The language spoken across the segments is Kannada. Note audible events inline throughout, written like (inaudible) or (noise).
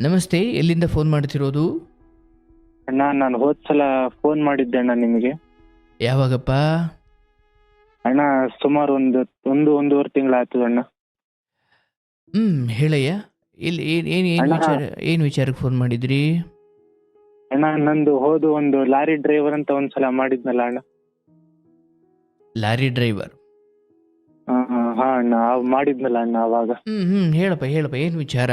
ನಮಸ್ತೆ ಎಲ್ಲಿಂದ ಫೋನ್ ಮಾಡ್ತಿರೋದು? ಅಣ್ಣ ನಾನು ಹೋದ್ ಸಲ ಫೋನ್ ಮಾಡಿದ್ದೆ ಅಣ್ಣ ನಿಮಗೆ. ಯಾವಾಗಪ್ಪ? ಅಣ್ಣ ಸುಮಾರು ಒಂದು ಒಂದು ಒಂದೂವರೆ ತಿಂಗಳಾಯ್ತು ಅಣ್ಣ. ಹ್ಮ್ ಹೇಳಯ್ಯ. ಇಲ್ಲಿ ಏನು ಏನು ಏನು ಅಣ್ಣ. ವಿಚಾರ ಏನು ವಿಚಾರಕ್ಕೆ ಫೋನ್ ಮಾಡಿದ್ರಿ? ಅಣ್ಣ ನಂದು ಹೋದು ಒಂದು ಲಾರಿ ಡ್ರೈವರ್ ಅಂತ ಒಂದ್ಸಲ ಮಾಡಿದ್ನಲ್ಲ ಅಣ್ಣ. ಲಾರಿ ಡ್ರೈವರ್ ಹಾ, ಹಾ, ಹಾ ಅಣ್ಣ ಅವ್ ಮಾಡಿದ್ನಲ್ಲ ಅಣ್ಣ ಅವಾಗ. ಹ್ಮ್ ಹ್ಮ್ ಹೇಳಪ್ಪ ಹೇಳಪ್ಪ ಏನು ವಿಚಾರ?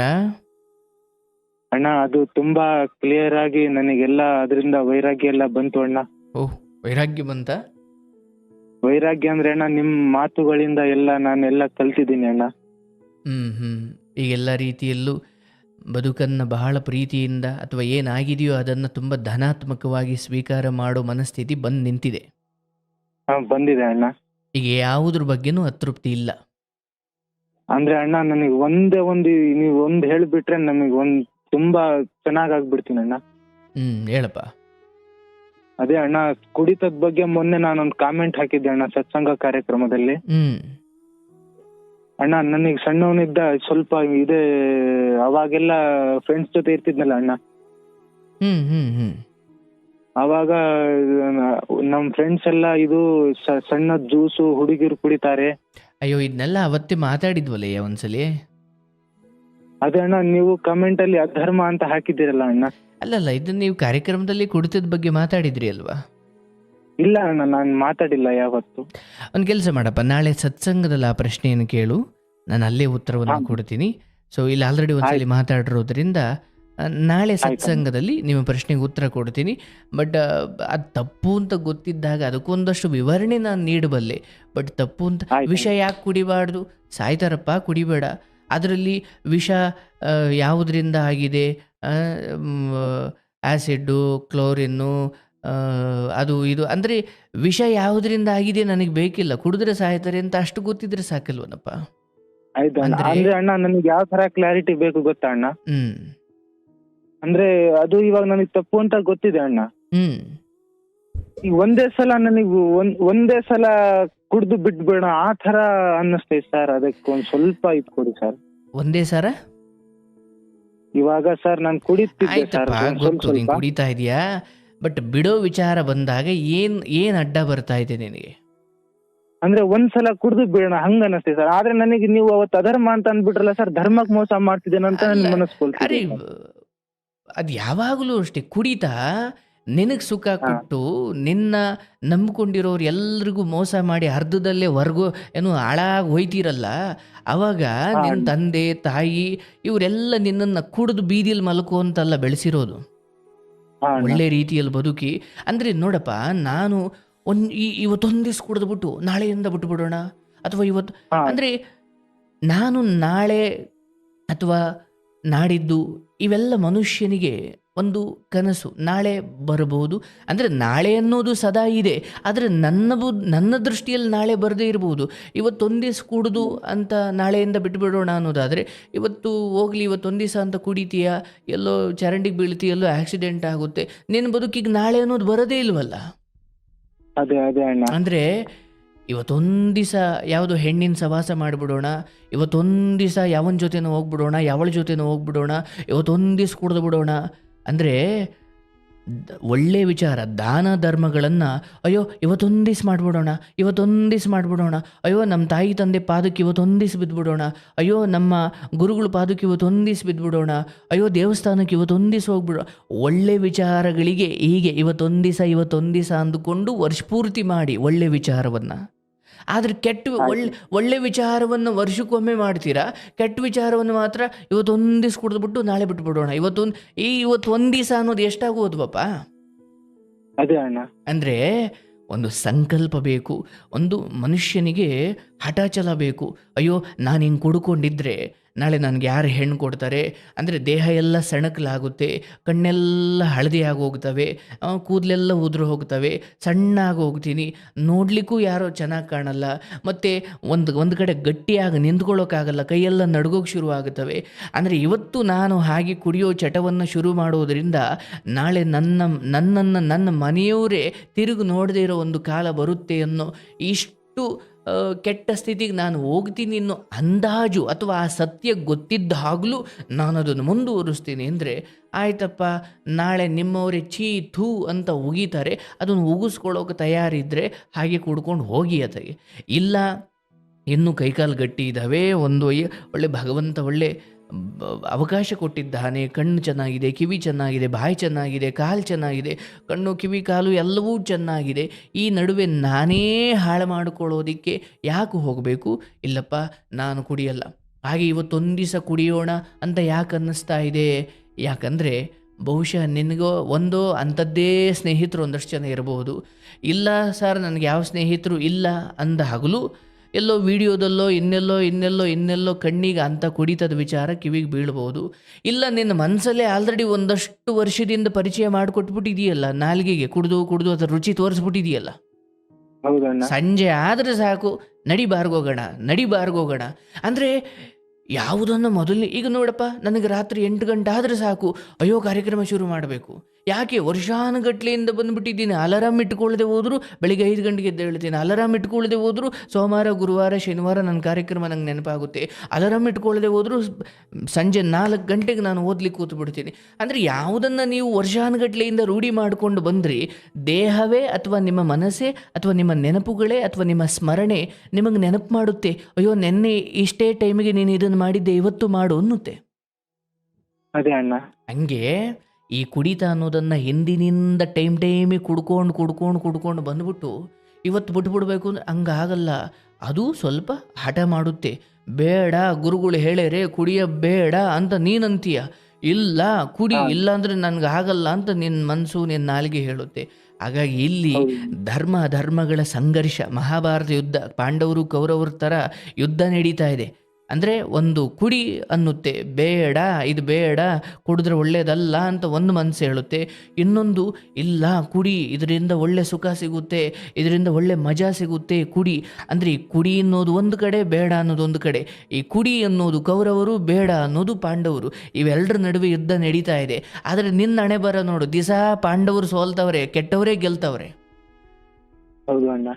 ಅಣ್ಣ ಅದು ತುಂಬಾ ಕ್ಲಿಯರ್ ಆಗಿ ನನಗೆಲ್ಲ ಅದರಿಂದ ವೈರಾಗ್ಯ ಎಲ್ಲ ಬಂತು ಅಣ್ಣ. ಓಹ್ ವೈರಾಗ್ಯ ಬಂತ? ವೈರಾಗ್ಯ ಅಂದ್ರೆ ಅಣ್ಣ ನಿಮ್ ಮಾತುಗಳಿಂದ ಎಲ್ಲ ನಾನೆಲ್ಲ ಕಲ್ತಿದ್ದೀನಿ ಅಣ್ಣ. ಹ್ಮ್ ಹ್ಮ್. ಈಗೆಲ್ಲ ರೀತಿಯಲ್ಲೂ ಬದುಕನ್ನು ಬಹಳ ಪ್ರೀತಿಯಿಂದ ಅಥವಾ ಏನಾಗಿದೆಯೋ ಅದನ್ನ ತುಂಬ ಧನಾತ್ಮಕವಾಗಿ ಸ್ವೀಕಾರ ಮಾಡೋ ಮನಸ್ಥಿತಿ ಬಂದು ನಿಂತಿದೆ. ಹಾ, ಬಂದಿದೆ ಅಣ್ಣ. ಈಗ ಯಾವುದ್ರ ಬಗ್ಗೆನೂ ಅತೃಪ್ತಿ ಇಲ್ಲ. ಅಂದ್ರೆ ಅಣ್ಣ ನನಗೆ ಒಂದೇ ಒಂದು ನೀವು ಒಂದು ಹೇಳಿಬಿಟ್ರೆ ನಮಗೆ ಒಂದ್ ತುಂಬಾ ಚೆನ್ನಾಗ್ ಆಗ್ಬಿಡ್ತೀನಿ ಅಣ್ಣ. ಹ್ಮ್ ಹೇಳಪ್ಪ. ಅದೇ ಅಣ್ಣ ಕುಡಿತದ ಬಗ್ಗೆ ಮೊನ್ನೆ ನಾನೊಂದು ಕಾಮೆಂಟ್ ಹಾಕಿದ್ದೆ ಅಣ್ಣ ಸತ್ಸಂಗ ಕಾರ್ಯಕ್ರಮದಲ್ಲಿ. ಹ್ಮ್. ಅಣ್ಣ ನನಗೆ ಸಣ್ಣವನಿದ್ದ ಸ್ವಲ್ಪ ಇದೆ ಅವಾಗೆಲ್ಲ ಫ್ರೆಂಡ್ಸ್ ಜೊತೆ ಇರ್ತಿದ್ನಲ್ಲ ಅಣ್ಣ. ಹ್ಮ್ ಹ್ಮ್ ಹ್ಮ್. ಅವಾಗ ನಮ್ ಫ್ರೆಂಡ್ಸ್ ಎಲ್ಲ ಇದು ಸಣ್ಣ ಜ್ಯೂಸು ಹುಡುಗಿರು ಕುಡಿತಾರೆ. ಅಯ್ಯೋ ಇದನ್ನೆಲ್ಲ ಅವತ್ತೇ ಮಾತಾಡಿದ್ವಲ್ಲಯ್ಯ ಒಂದ್ಸಲಿ? ಅದೇ ಅಣ್ಣ ನೀವು ಕಮೆಂಟ್ ಅಲ್ಲಿ ಅಧರ್ಮ ಅಂತ ಹಾಕಿದ್ದೀರಲ್ಲ ಅಣ್ಣ. ಅಲ್ಲಲ್ಲ ಇದನ್ನ ನೀವು ಕಾರ್ಯಕ್ರಮದಲ್ಲಿ ಕುಡಿತದ ಬಗ್ಗೆ ಮಾತಾಡಿದ್ರಿ ಅಲ್ವಾ? ಇಲ್ಲ ಅಣ್ಣ ನಾನು ಮಾತಾಡಿಲ್ಲ ಯಾವತ್ತು. ಒಂದು ಕೆಲಸ ಮಾಡಪ್ಪ ನಾಳೆ ಸತ್ಸಂಗದಲ್ಲಿ ಆ ಪ್ರಶ್ನೆಯನ್ನು ಕೇಳು. ನಾನು ಅಲ್ಲೇ ಉತ್ತರವನ್ನು. ಕೊಡ್ತೀನಿ. ಸೊ ಇಲ್ಲಿ ಆಲ್ರೆಡಿ ಒಂದ್ಸಲಿ ಮಾತಾಡಿರೋದ್ರಿಂದ ನಾಳೆ ಸತ್ಸಂಗದಲ್ಲಿ ನಿಮ್ಮ ಪ್ರಶ್ನೆಗೆ ಉತ್ತರ ಕೊಡ್ತೀನಿ. ಬಟ್ ಅದು ತಪ್ಪು ಅಂತ ಗೊತ್ತಿದ್ದಾಗ ಅದಕ್ಕೊಂದಷ್ಟು ವಿವರಣೆ ನಾನು ನೀಡಬಲ್ಲೆ. ಬಟ್ ತಪ್ಪು ಅಂತ ವಿಷಯ ವಿಷ ಯಾಕೆ ಕುಡಿಬಾರ್ದು? ಸಾಯ್ತಾರಪ್ಪ ಕುಡಿಬೇಡ. ಅದರಲ್ಲಿ ವಿಷ ಯಾವುದರಿಂದ ಆಗಿದೆ? ಆ್ಯಸಿಡ್ಡು ಕ್ಲೋರಿನ್ನು ಅದು ಇದು. ಅಂದರೆ ವಿಷ ಯಾವುದರಿಂದ ಆಗಿದೆ ನನಗೆ ಬೇಕಿಲ್ಲ. ಕುಡಿದ್ರೆ ಸಾಯ್ತಾರೆ ಅಂತ ಅಷ್ಟು ಗೊತ್ತಿದ್ರೆ ಸಾಕಲ್ವನಪ್ಪ? ಅಂದ್ರೆ- ಅಣ್ಣ ನನಗೆ ಯಾವ ತರ ಕ್ಲಾರಿಟಿ ಬೇಕು ಗೊತ್ತಾ ಅಣ್ಣ? ಹ್ಮ್. ಅಂದ್ರೆ ಅದು ಇವಾಗ ನನಗೆ ತಪ್ಪು ಅಂತ ಗೊತ್ತಿದೆ ಅಣ್ಣ. ಹ್ಮ್. ಈಗ ಒಂದೇ ಸಲ ನನಗೆ ಒಂದ್ ಒಂದೇ ಸಲ ಕುಡಿದು ಬಿಟ್ಬೇಡ ಆ ತರ ಅನ್ನಿಸ್ತೈತೆ ಸರ್. ಅದಕ್ಕೆ ಒಂದ್ ಸ್ವಲ್ಪ ಇದು ಕೊಡಿ ಸರ್. ಒಂದೇ ಸರ? ಇವಾಗ ಸರ್ ನಾನು ಕುಡಿತಿದ್ದೆ ಸರ್ ಆಯ್ತಪ್ಪ ಸ್ವಲ್ಪ ಗೊತ್ತು ನೀನು ಸ್ವಲ್ಪ. ಕುಡಿತಾ ಇದೀಯಾ? ಬಟ್ ಬಿಡೋ ವಿಚಾರ ಬಂದಾಗ ಏನ್ ಏನ್ ಅಡ್ಡ ಬರ್ತಾ ಇದೆ ನಿನಗೆ? ಅಂದ್ರೆ ಒಂದ್ಸಲ ಕುಡಿದು ಬಿಡೋಣ ಹಂಗ ಅನಿಸ್ತೈತೆ ಸರ್. ಆದ್ರೆ ನನಗೆ ನೀವು ಅವತ್ತು ಅಧರ್ಮ ಅಂತ ಅಂದ್ಬಿಟ್ರಲ್ಲ ಸರ್ ಧರ್ಮಕ್ ಮೋಸ ಮಾಡ್ತಿದ್ದೇನೆ ಅಂತ ಅಲ್ಲ, ಅರೆ ಕೊಲ್ತಿದೆ ಅದು ಯಾವಾಗಲೂ ಅಷ್ಟೇ ಕುಡಿತಾ? ನಿನಗೆ ಸುಖ ಕೊಟ್ಟು ನಿನ್ನ ನಂಬಿಕೊಂಡಿರೋರು ಎಲ್ರಿಗೂ ಮೋಸ ಮಾಡಿ ಅರ್ಧದಲ್ಲೇ ವರ್ಗೋ ಏನು ಹಾಳಾಗಿ ಹೋಯ್ತಿರಲ್ಲ ಅವಾಗ ನಿನ್ನ ತಂದೆ ತಾಯಿ ಇವರೆಲ್ಲ ನಿನ್ನನ್ನು ಕುಡಿದು ಬೀದಿಲಿ ಮಲ್ಕೋ ಅಂತಲ್ಲ ಬೆಳೆಸಿರೋದು. ಒಳ್ಳೆ ರೀತಿಯಲ್ಲಿ ಬದುಕಿ. ಅಂದರೆ ನೋಡಪ್ಪ ನಾನು ಒಂದು ಈ ಇವತ್ತೊಂದು ದಿವ್ಸ ಕುಡಿದ್ಬಿಟ್ಟು ನಾಳೆಯಿಂದ ಬಿಟ್ಬಿಡೋಣ? ಅಥವಾ ಇವತ್ತು. ಅಂದರೆ ನಾನು ನಾಳೆ ಅಥವಾ ನಾಡಿದ್ದು ಇವೆಲ್ಲ ಮನುಷ್ಯನಿಗೆ ಒಂದು ಕನಸು. ನಾಳೆ ಬರಬಹುದು. ಅಂದರೆ ನಾಳೆ ಅನ್ನೋದು ಸದಾ ಇದೆ. ಆದರೆ ನನ್ನ ಬು ನನ್ನ ದೃಷ್ಟಿಯಲ್ಲಿ ನಾಳೆ ಬರದೇ ಇರಬಹುದು. ಇವತ್ತೊಂದು ದಿವಸ ಕುಡಿದು ಅಂತ ನಾಳೆಯಿಂದ ಬಿಟ್ಬಿಡೋಣ ಅನ್ನೋದಾದರೆ ಇವತ್ತು ಹೋಗ್ಲಿ ಇವತ್ತೊಂದು ದಿವಸ ಅಂತ ಕುಡಿತೀಯ ಎಲ್ಲೋ ಚರಂಡಿಗೆ ಬೀಳ್ತೀಯ ಎಲ್ಲೋ ಆಕ್ಸಿಡೆಂಟ್ ಆಗುತ್ತೆ. ನಿನ್ನ ಬದುಕಿಗೆ ನಾಳೆ ಅನ್ನೋದು ಬರೋದೇ ಇಲ್ವಲ್ಲ? ಅದೇ ಅದೇ ಅಂದರೆ ಇವತ್ತೊಂದು ದಿವಸ ಯಾವುದೋ ಹೆಣ್ಣಿನ ಸವಾಸ ಮಾಡಿಬಿಡೋಣ ಇವತ್ತೊಂದು ದಿವಸ ಯಾವನ ಜೊತೆನೋ ಹೋಗ್ಬಿಡೋಣ ಯಾವಳ ಜೊತೆನೋ ಹೋಗ್ಬಿಡೋಣ ಇವತ್ತೊಂದು ದಿವ್ಸ ಕುಡ್ದು ಬಿಡೋಣ ಅಂದರೆ ಒಳ್ಳೆ ವಿಚಾರ, ದಾನ ಧರ್ಮಗಳನ್ನು, ಅಯ್ಯೋ ಇವತ್ತೊಂದಿಸ್ ಮಾಡಿಬಿಡೋಣ, ಇವತ್ತೊಂದು ದಿವ್ಸ ಮಾಡಿಬಿಡೋಣ, ಅಯ್ಯೋ ನಮ್ಮ ತಾಯಿ ತಂದೆ ಪಾದಕ್ಕೆ ಇವತ್ತೊಂದಿಸ್ ಬಿದ್ದುಬಿಡೋಣ ಅಯ್ಯೋ, ನಮ್ಮ ಗುರುಗಳ ಪಾದಕ್ಕೆ ಇವತ್ತೊಂದಿಸ್ ಬಿದ್ದುಬಿಡೋಣ ಅಯ್ಯೋ, ದೇವಸ್ಥಾನಕ್ಕೆ ಇವತ್ತೊಂದಿಸ್ ಹೋಗ್ಬಿಡೋ, ಒಳ್ಳೆ ವಿಚಾರಗಳಿಗೆ ಹೀಗೆ ಇವತ್ತೊಂದು ದಿವಸ ಇವತ್ತೊಂದು ದಿವಸ ಅಂದುಕೊಂಡು ವರ್ಷಪೂರ್ತಿ ಮಾಡಿ ಒಳ್ಳೆ ವಿಚಾರವನ್ನು. ಆದರೆ ಕೆಟ್ಟ ಒಳ್ಳೆ ಒಳ್ಳೆ ವಿಚಾರವನ್ನು ವರ್ಷಕ್ಕೊಮ್ಮೆ ಮಾಡ್ತೀರಾ? ಕೆಟ್ಟ ವಿಚಾರವನ್ನು ಮಾತ್ರ ಇವತ್ತೊಂದು ದಿವಸ ಕುಡಿದ್ಬಿಟ್ಟು ನಾಳೆ ಬಿಟ್ಬಿಡೋಣ. ಇವತ್ತೊಂದು ಈ ಇವತ್ತು ಒಂದು ದಿವಸ ಅನ್ನೋದು ಪಾಪ ಅದೇ ಅಣ್ಣ. ಅಂದರೆ ಒಂದು ಸಂಕಲ್ಪ ಬೇಕು ಒಂದು ಮನುಷ್ಯನಿಗೆ ಹಠಾಚಲ ಬೇಕು. ಅಯ್ಯೋ ನಾನು ಹಿಂಗೆ ಕುಡ್ಕೊಂಡಿದ್ರೆ ನಾಳೆ ನನಗೆ ಯಾರು ಹೆಣ್ಣು ಕೊಡ್ತಾರೆ? ಅಂದರೆ ದೇಹ ಎಲ್ಲ ಸೆಣಕಲಾಗುತ್ತೆ, ಕಣ್ಣೆಲ್ಲ ಹಳದಿ ಆಗೋಗ್ತವೆ ಕೂದಲೆಲ್ಲ ಉದುರು ಹೋಗ್ತವೆ ಸಣ್ಣ ಹೋಗ್ತೀನಿ. ನೋಡಲಿಕ್ಕೂ ಯಾರೋ ಚೆನ್ನಾಗಿ ಕಾಣಲ್ಲ. ಮತ್ತು ಒಂದು ಒಂದು ಕಡೆ ಗಟ್ಟಿಯಾಗಿ ನಿಂತ್ಕೊಳ್ಳೋಕ್ಕಾಗಲ್ಲ, ಕೈಯೆಲ್ಲ ನಡ್ಗೋಕೆ ಶುರು ಆಗುತ್ತವೆ ಅಂದರೆ ಇವತ್ತು ನಾನು ಹಾಗೆ ಕುಡಿಯೋ ಚಟವನ್ನು ಶುರು ಮಾಡೋದರಿಂದ ನಾಳೆ ನನ್ನ, ನನ್ನನ್ನು, ನನ್ನ ಮನೆಯವರೇ ತಿರುಗಿ ನೋಡದೇ ಇರೋ ಒಂದು ಕಾಲ ಬರುತ್ತೆ ಅನ್ನೋ ಇಷ್ಟು ಕೆಟ್ಟ ಸ್ಥಿತಿಗೆ ನಾನು ಹೋಗ್ತೀನಿ ಅನ್ನೋ ಅಂದಾಜು ಅಥವಾ ಆ ಸತ್ಯ ಗೊತ್ತಿದ್ದಾಗಲೂ ನಾನು ಅದನ್ನು ಮುಂದುವರಿಸ್ತೀನಿ ಅಂದರೆ, ಆಯ್ತಪ್ಪ, ನಾಳೆ ನಿಮ್ಮವರೇ ಛೀ ಥೂ ಅಂತ ಉಗಿತಾರೆ, ಅದನ್ನು ಉಗಿಸ್ಕೊಳ್ಳೋಕೆ ತಯಾರಿದ್ದರೆ ಹಾಗೆ ಕೂಡ್ಕೊಂಡು ಹೋಗಿ ಅದಕ್ಕೆ ಇಲ್ಲ, ಇನ್ನೂ ಕೈಕಾಲು ಗಟ್ಟಿ ಇದ್ದಾವೆ, ಒಂದು ಒಳ್ಳೆ ಭಗವಂತ ಒಳ್ಳೆ ಅವಕಾಶ ಕೊಟ್ಟಿದ್ದಾನೆ. ಕಣ್ಣು ಚೆನ್ನಾಗಿದೆ, ಕಿವಿ ಚೆನ್ನಾಗಿದೆ, ಬಾಯಿ ಚೆನ್ನಾಗಿದೆ, ಕಾಲು ಚೆನ್ನಾಗಿದೆ, ಕಣ್ಣು, ಕಿವಿ, ಕಾಲು ಎಲ್ಲವೂ ಚೆನ್ನಾಗಿದೆ. ಈ ನಡುವೆ ನಾನೇ ಹಾಳು ಮಾಡಿಕೊಳ್ಳೋದಕ್ಕೆ ಯಾಕೆ ಹೋಗಬೇಕು? ಇಲ್ಲಪ್ಪ, ನಾನು ಕುಡಿಯಲ್ಲ. ಹಾಗೆ ಇವತ್ತೊಂದು ದಿವಸ ಕುಡಿಯೋಣ ಅಂತ ಯಾಕೆ ಅನ್ನಿಸ್ತಾ ಇದೆ? ಯಾಕಂದರೆ ಬಹುಶಃ ನಿನಗೋ ಒಂದೋ ಅಂಥದ್ದೇ ಸ್ನೇಹಿತರು ಒಂದಷ್ಟು ಜನ ಇರಬಹುದು ಇಲ್ಲ, ಸರ್, ನನಗೆ ಯಾವ ಸ್ನೇಹಿತರು ಇಲ್ಲ ಅಂದ ಹಗಲು ಎಲ್ಲೋ ವಿಡಿಯೋದಲ್ಲೋ ಇನ್ನೆಲ್ಲೋ ಇನ್ನೆಲ್ಲೋ ಇನ್ನೆಲ್ಲೋ ಕಣ್ಣಿಗೆ ಅಂತ ಕುಡಿತದ ವಿಚಾರ ಕಿವಿಗೆ ಬೀಳ್ಬೋದು. ಇಲ್ಲ ನಿನ್ನ ಮನಸ್ಸಲ್ಲೇ ಆಲ್ರೆಡಿ ಒಂದಷ್ಟು ವರ್ಷದಿಂದ ಪರಿಚಯ ಮಾಡಿಕೊಟ್ಬಿಟ್ಟಿದೆಯಲ್ಲ ನಾಲ್ಗೆಗೆ ಕುಡಿದು ಕುಡಿದು ಅದರ ರುಚಿ ತೋರಿಸ್ಬಿಟ್ಟಿದೆಯಲ್ಲ. ಸಂಜೆ ಆದರೆ ಸಾಕು ನಡಿ ಬಾರ್ಗೋಗೋಣ ನಡಿ ಬಾರ್ಗೋಗೋಣ. ಅಂದರೆ ಯಾವುದನ್ನು ಮೊದಲನೇ ಈಗ ನೋಡಪ್ಪ, ನನಗೆ ರಾತ್ರಿ ಎಂಟು ಗಂಟೆ ಆದರೆ ಸಾಕು. ಅಯ್ಯೋ, ಕಾರ್ಯಕ್ರಮ ಶುರು ಮಾಡಬೇಕು. ಯಾಕೆ? ವರ್ಷಾನುಗಟ್ಲೆಯಿಂದ ಬಂದುಬಿಟ್ಟಿದ್ದೀನಿ. ಅಲಾರಾಮ್ ಇಟ್ಕೊಳ್ಳದೆ ಹೋದರೂ, ಬೆಳಿಗ್ಗೆ ಐದು ಗಂಟೆಗೆ ಎದ್ದು ಹೇಳ್ತೀನಿ. ಅಲಾರಾಮ್ ಇಟ್ಕೊಳ್ಳದೆ ಹೋದರೂ, ಸೋಮವಾರ, ಗುರುವಾರ, ಶನಿವಾರ ನನ್ನ ಕಾರ್ಯಕ್ರಮ ನಂಗೆ ನೆನಪಾಗುತ್ತೆ. ಅಲಾರಾಮ್ ಇಟ್ಕೊಳ್ಳದೆ ಹೋದರೂ ಸಂಜೆ ನಾಲ್ಕು ಗಂಟೆಗೆ ನಾನು ಓದ್ಲಿಕ್ಕೆ ಕೂತು ಬಿಡ್ತೀನಿ ಅಂದರೆ ಯಾವುದನ್ನು ನೀವು ವರ್ಷಾನುಗಟ್ಲೆಯಿಂದ ರೂಢಿ ಮಾಡಿಕೊಂಡು ಬಂದ್ರಿ, ದೇಹವೇ ಅಥವಾ ನಿಮ್ಮ ಮನಸ್ಸೇ ಅಥವಾ ನಿಮ್ಮ ನೆನಪುಗಳೇ ಅಥವಾ ನಿಮ್ಮ ಸ್ಮರಣೆ ನಿಮಗೆ ನೆನಪು ಮಾಡುತ್ತೆ. ಅಯ್ಯೋ, ನೆನ್ನೆ ಇಷ್ಟೇ ಟೈಮಿಗೆ ನೀನು ಮಾಡಿದ್ದೆ ಇವತ್ತು ಮಾಡು ಅನ್ನುತ್ತೆ. ಅದೇ ಅಣ್ಣ. ಹಂಗೆ ಈ ಕುಡಿತ ಅನ್ನೋದನ್ನು ಹಿಂದಿನಿಂದ ಟೈಮ್ ಟೈಮಿ ಕುಡ್ಕೊಂಡು ಕುಡ್ಕೊಂಡು ಕುಡ್ಕೊಂಡು ಬಂದ್ಬಿಟ್ಟು ಇವತ್ತು ಬಿಟ್ಬಿಡ್ಬೇಕು ಅಂದ್ರೆ ಹಂಗಾಗಲ್ಲ. ಅದು ಸ್ವಲ್ಪ ಹಠ ಮಾಡುತ್ತೆ. ಬೇಡ ಗುರುಗಳು ಹೇಳೇರೆ ಕುಡಿಯ ಬೇಡ ಅಂತ ನೀನಂತೀಯ. ಇಲ್ಲ ಕುಡಿ. ಇಲ್ಲ ಅಂದ್ರೆ ನನಗೆ ಆಗಲ್ಲ ಅಂತ ನಿನ್ನ ಮನಸ್ಸು ನಿನ್ನ ನಾಲಿಗೆ ಹೇಳುತ್ತೆ. ಹಾಗಾಗಿ ಇಲ್ಲಿ ಧರ್ಮ ಧರ್ಮಗಳ ಸಂಘರ್ಷ ಮಹಾಭಾರತ ಯುದ್ಧ ಪಾಂಡವರು ಕೌರವರ ಥರ ಯುದ್ಧ ನಡೀತಾ ಇದೆ. ಅಂದರೆ ಒಂದು ಕುಡಿ ಅನ್ನುತ್ತೆ. ಬೇಡ, ಇದು ಬೇಡ, ಕುಡಿದ್ರೆ ಒಳ್ಳೇದಲ್ಲ ಅಂತ ಒಂದು ಮನಸ್ಸು ಹೇಳುತ್ತೆ. ಇನ್ನೊಂದು, ಇಲ್ಲ ಕುಡಿ, ಇದರಿಂದ ಒಳ್ಳೆ ಸುಖ ಸಿಗುತ್ತೆ, ಇದರಿಂದ ಒಳ್ಳೆ ಮಜಾ ಸಿಗುತ್ತೆ, ಕುಡಿ. ಅಂದರೆ ಈ ಕುಡಿ ಅನ್ನೋದು ಒಂದು ಕಡೆ, ಬೇಡ ಅನ್ನೋದು ಒಂದು ಕಡೆ. ಈ ಕುಡಿ ಅನ್ನೋದು ಕೌರವರು, ಬೇಡ ಅನ್ನೋದು ಪಾಂಡವರು. ಇವೆಲ್ಲರ ನಡುವೆ ಯುದ್ಧ ನಡೀತಾ ಇದೆ. ಆದರೆ ನಿನ್ನ ಹಣೆ ಬರ ನೋಡು, ದಿಸಾ ಪಾಂಡವರು ಸೋಲ್ತವ್ರೆ, ಕೆಟ್ಟವರೇ ಗೆಲ್ತವ್ರೆ. ಹೌದು ಅಣ್ಣ.